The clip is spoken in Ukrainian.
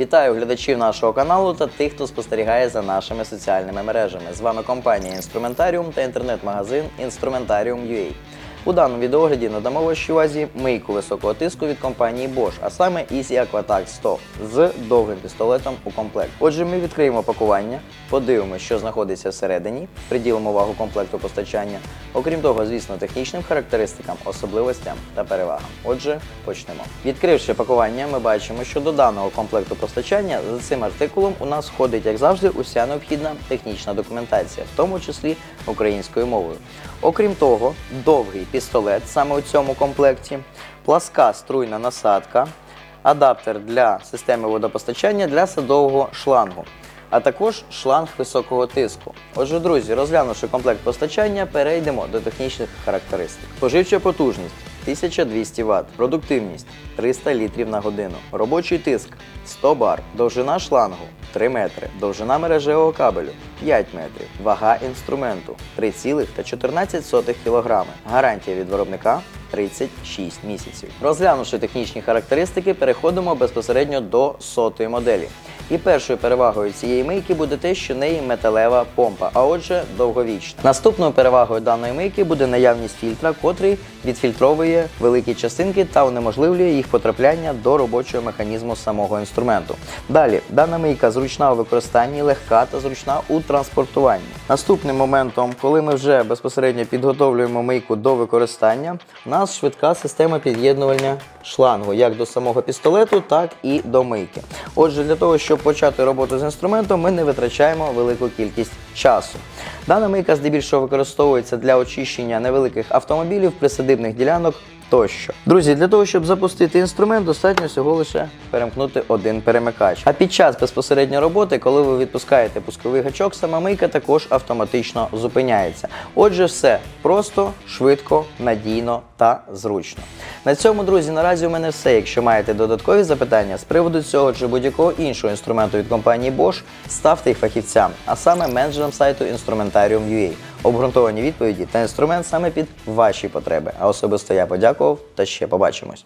Вітаю глядачів нашого каналу та тих, хто спостерігає за нашими соціальними мережами. З вами компанія Інструментаріум та інтернет-магазин Instrumentarium.ua. У даному відеогляді надамо вашій увазі мийку високого тиску від компанії Bosch, а саме Easy Aquatac 100 з довгим пістолетом у комплект. Отже, ми відкриємо пакування, подивимося, що знаходиться всередині, приділимо увагу комплекту постачання. Окрім того, звісно, технічним характеристикам, особливостям та перевагам. Отже, почнемо. Відкривши пакування, ми бачимо, що до даного комплекту постачання за цим артикулом у нас входить, як завжди, уся необхідна технічна документація, в тому числі українською мовою. Окрім того, довгий пістолет саме у цьому комплекті, пласка струйна насадка, адаптер для системи водопостачання для садового шлангу, а також шланг високого тиску. Отже, друзі, розглянувши комплект постачання, перейдемо до технічних характеристик. Поживча потужність 1200 Вт, продуктивність 300 літрів на годину, робочий тиск 100 бар, довжина шлангу 3 метри, довжина мережевого кабелю 5 метрів, вага інструменту 3,14 кг, гарантія від виробника 36 місяців. Розглянувши технічні характеристики, переходимо безпосередньо до сотої моделі. І першою перевагою цієї мийки буде те, що неї металева помпа, а отже, довговічна. Наступною перевагою даної мийки буде наявність фільтра, котрий відфільтровує великі частинки та унеможливлює їх потрапляння до робочого механізму самого інструменту. Далі, дана мийка зручна у використанні, легка та зручна у транспортуванні. Наступним моментом, коли ми вже безпосередньо підготовлюємо мийку до використання, у нас швидка система під'єднування шлангу як до самого пістолету, так і до мийки. Отже, для того, щоб почати роботу з інструментом, ми не витрачаємо велику кількість часу. Дана мийка здебільшого використовується для очищення невеликих автомобілів, присадибних ділянок тощо. Друзі, для того, щоб запустити інструмент, достатньо всього лише перемкнути один перемикач. А під час безпосередньої роботи, коли ви відпускаєте пусковий гачок, сама мийка також автоматично зупиняється. Отже, все просто, швидко, надійно та зручно. На цьому, друзі, наразі у мене все. Якщо маєте додаткові запитання з приводу цього чи будь-якого іншого інструменту від компанії Bosch, ставте їх фахівцям, а саме менеджерам сайту Instrumentarium.ua. Обґрунтовані відповіді та інструмент саме під ваші потреби. А особисто я подякував та ще побачимось.